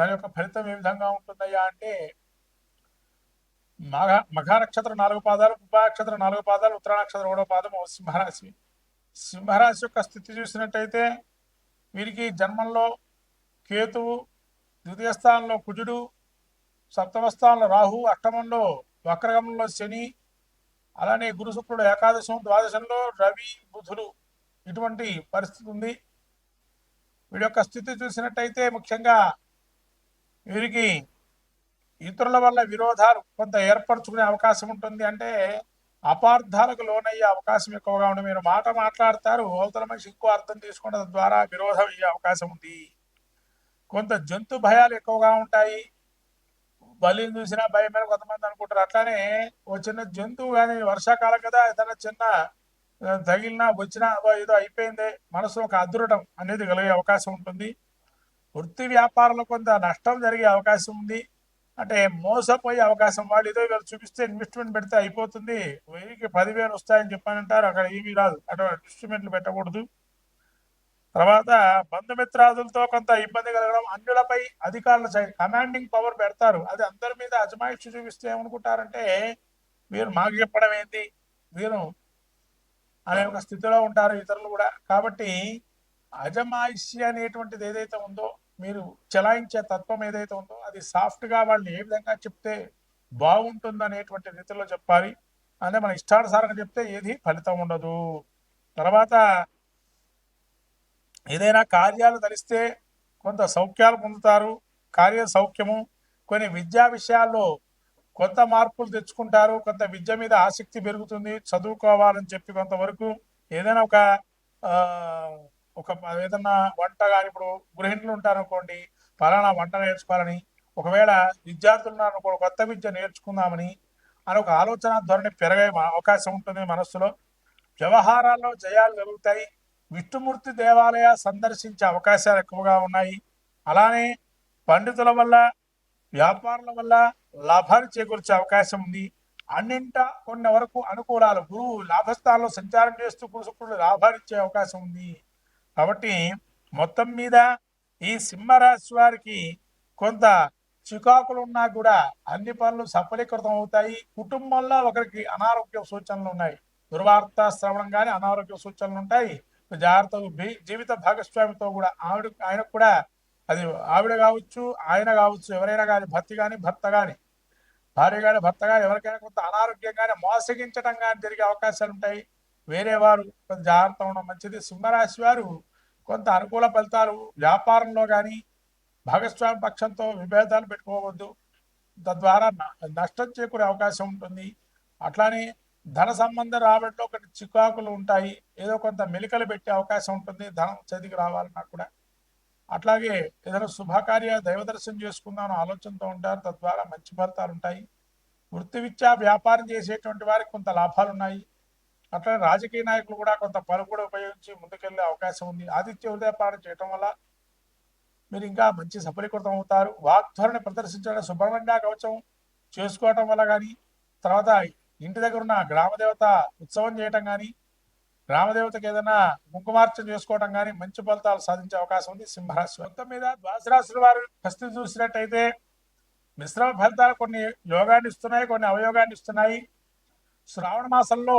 దాని యొక్క ఫలితం ఏ విధంగా ఉంటుందయ్యా అంటే మఘ మఘానక్షత్రం నాలుగు పాదాలు ఉప నక్షత్రం నాలుగు పాదాలు ఉత్తరా నక్షత్రం మూడో పాదము సింహరాశి. సింహరాశి యొక్క స్థితి చూసినట్టయితే వీరికి జన్మంలో కేతువు ద్వితీయ స్థానంలో కుజుడు సప్తమ స్థానంలో రాహు అష్టమంలో వక్రగమంలో శని అలానే గురు శుక్రుడు ఏకాదశం ద్వాదశంలో రవి బుధుడు ఇటువంటి పరిస్థితి ఉంది. వీడి యొక్క స్థితి చూసినట్టయితే ముఖ్యంగా వీరికి ఇతరుల వల్ల విరోధాలు కొంత ఏర్పరచుకునే అవకాశం ఉంటుంది అంటే అపార్థాలకు లోనయ్యే అవకాశం ఎక్కువగా ఉంది మీరు మాట మాట్లాడతారు అవతల మనిషి ఎక్కువ అర్థం తీసుకున్న ద్వారా విరోధం అయ్యే అవకాశం ఉంది. కొంత జంతు భయాలు ఎక్కువగా ఉంటాయి. బలిని చూసినా భయం మీద కొంతమంది అనుకుంటారు. అట్లానే ఓ చిన్న జంతువు కానీ వర్షాకాలం కదా ఏదైనా చిన్న తగిలినా వచ్చినా ఏదో అయిపోయింది మనసులో ఒక అదృఢం అనేది కలిగే అవకాశం ఉంటుంది. వృత్తి వ్యాపారంలో కొంత నష్టం జరిగే అవకాశం ఉంది. అంటే మోసపోయే అవకాశం వాళ్ళు ఏదో వీళ్ళు చూపిస్తే ఇన్వెస్ట్మెంట్ పెడితే అయిపోతుంది. వెయ్యికి పదివేలు వస్తాయని చెప్పానంటారు. అక్కడ ఏమీ రాదు. అటువంటి ఇన్వెస్ట్మెంట్లు పెట్టకూడదు. తర్వాత బంధుమిత్రాదులతో కొంత ఇబ్బంది కలగడం అన్యులపై అధికారుల సైడ్ కమాండింగ్ పవర్ పెడతారు. అది అందరి మీద అజమాయిషి చూపిస్తే ఏమనుకుంటారంటే వీరు మాకు చెప్పడం ఏంటి వీరు అనే ఒక స్థితిలో ఉంటారు ఇతరులు కూడా. కాబట్టి అజమాయిషి అనేటువంటిది ఏదైతే ఉందో మీరు చలాయించే తత్వం ఏదైతే ఉందో అది సాఫ్ట్గా వాళ్ళు ఏ విధంగా చెప్తే బాగుంటుంది అనేటువంటి రీతిలో చెప్పాలి. అంటే మన ఇష్టానుసారంగా చెప్తే ఏది ఫలితం ఉండదు. తర్వాత ఏదైనా కార్యాలు ధరిస్తే కొంత సౌఖ్యాలు పొందుతారు. కార్య సౌఖ్యము కొన్ని విద్యా విషయాల్లో కొంత మార్పులు తెచ్చుకుంటారు. కొంత విద్య మీద ఆసక్తి పెరుగుతుంది. చదువుకోవాలని చెప్పి కొంతవరకు ఏదైనా ఒక ఆ, ఒక ఏదన్నా వంట కానీ ఇప్పుడు గృహిణులు ఉంటారు అనుకోండి ఫలానా వంట నేర్చుకోవాలని ఒకవేళ విద్యార్థులు అనుకో కొత్త విద్య నేర్చుకుందామని అని ఒక ఆలోచన ధోరణి పెరగే అవకాశం ఉంటుంది మనస్సులో. వ్యవహారాల్లో జయాలు జరుగుతాయి. విష్ణుమూర్తి దేవాలయ సందర్శించే అవకాశాలు ఎక్కువగా ఉన్నాయి. అలానే పండితుల వల్ల వ్యాపారుల వల్ల లాభాలు చేకూర్చే అవకాశం ఉంది. అన్నింట కొన్ని వరకు అనుకూలాలు గురువు లాభస్థానంలో సంచారం చేస్తూ గురు శుక్రుడు లాభాలు ఇచ్చే అవకాశం ఉంది. కాబట్టి మొత్తం మీద ఈ సింహరాశి వారికి కొంత చికాకులు ఉన్నా కూడా అన్ని పనులు సఫలీకృతం అవుతాయి. కుటుంబంలో ఒకరికి అనారోగ్య సూచనలు ఉన్నాయి. దుర్వార్త శ్రవణం కానీ అనారోగ్య సూచనలు ఉంటాయి. జాగ్రత్తగా జీవిత భాగస్వామితో కూడా ఆవిడ ఆయనకు కూడా అది ఆవిడ కావచ్చు ఆయన కావచ్చు ఎవరైనా కానీ భర్త కానీ భర్త కానీ భార్య కానీ భర్త కానీ ఎవరికైనా కొంత అనారోగ్యం కానీ మోసగించడం కానీ జరిగే అవకాశాలు ఉంటాయి. వేరే వారు కొంత జాగ్రత్త ఉండడం మంచిది. సింహరాశి వారు కొంత అనుకూల ఫలితాలు వ్యాపారంలో కానీ భాగస్వామి పక్షంతో విభేదాలు పెట్టుకోవద్దు. తద్వారా న- నష్టం చేకూరే అవకాశం ఉంటుంది. అట్లానే ధన సంబంధ రాబడిలో ఒకటి చికాకులు ఉంటాయి. ఏదో కొంత మెలికలు పెట్టే అవకాశం ఉంటుంది. ధనం చేతికి రావాలన్నా కూడా. అట్లాగే ఏదైనా శుభకార్య దైవ దర్శనం చేసుకుందాం ఆలోచనతో ఉంటారు. తద్వారా మంచి ఫలితాలు ఉంటాయి. వృత్తి విద్యా వ్యాపారం చేసేటువంటి వారికి కొంత లాభాలు ఉన్నాయి అట్లనే రాజకీయ నాయకులు కూడా కొంత పలుకుడు ఉపయోగించి ముందుకెళ్ళే అవకాశం ఉంది. ఆదిత్య ఉదయపాలన చేయటం వల్ల మీరు ఇంకా మంచి సఫలీకృతం అవుతారు. వాగ్ధోరణి ప్రదర్శించడం సుబ్రహ్మణ్య కవచం చేసుకోవటం వల్ల కానీ తర్వాత ఇంటి దగ్గర ఉన్న గ్రామదేవత ఉత్సవం చేయటం కానీ గ్రామదేవతకి ఏదైనా కుంకుమార్చన చేసుకోవటం కానీ మంచి ఫలితాలు సాధించే అవకాశం ఉంది సింహరాశి మొత్తం మీద ద్వాదశ వారు పరిస్థితి చూసినట్టయితే మిశ్రమ ఫలితాలు కొన్ని యోగాన్ని ఇస్తున్నాయి కొన్ని అవయోగాన్ని ఇస్తున్నాయి. శ్రావణ మాసంలో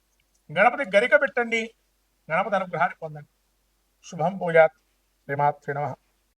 గణపతి గరిక పెట్టండి. గణపతి అనుగ్రహాన్ని పొందండి. శుభం పూజాత్. శ్రీమాత్రి నమ.